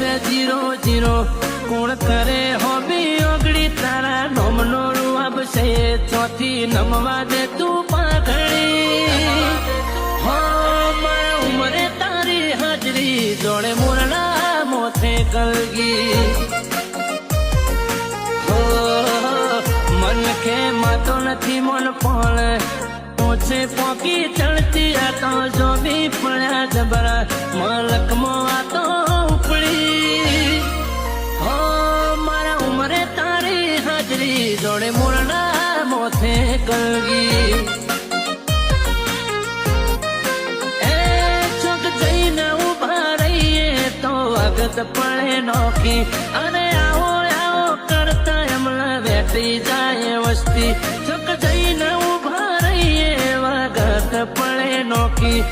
Way zero zero. કોણ કરે hobby ઓગળી? તારા નોમનો રૂઆબ છે ચોથી. નમવા દે તું પાઘડી. હો, મારા ઉમરે તારી હાજરી. જોડે મોરણા મોથે કલગી હો, મન કે માતો નથી, મન પણ પોછે પોકી ચડતી આ તો જો બી પડ્યા જબરા. મલકમાં આ તો હાજરી જોડે મોરણા મોથે કલગી એ ચોક જઈને ઊભા રહીએ તો વગત પડે નોખી. અને આવો આવો કરતા હમણાં વેટી જાય વસ્તી. ચોક જઈને ઊભા રહીએ, વગત પડે નોકી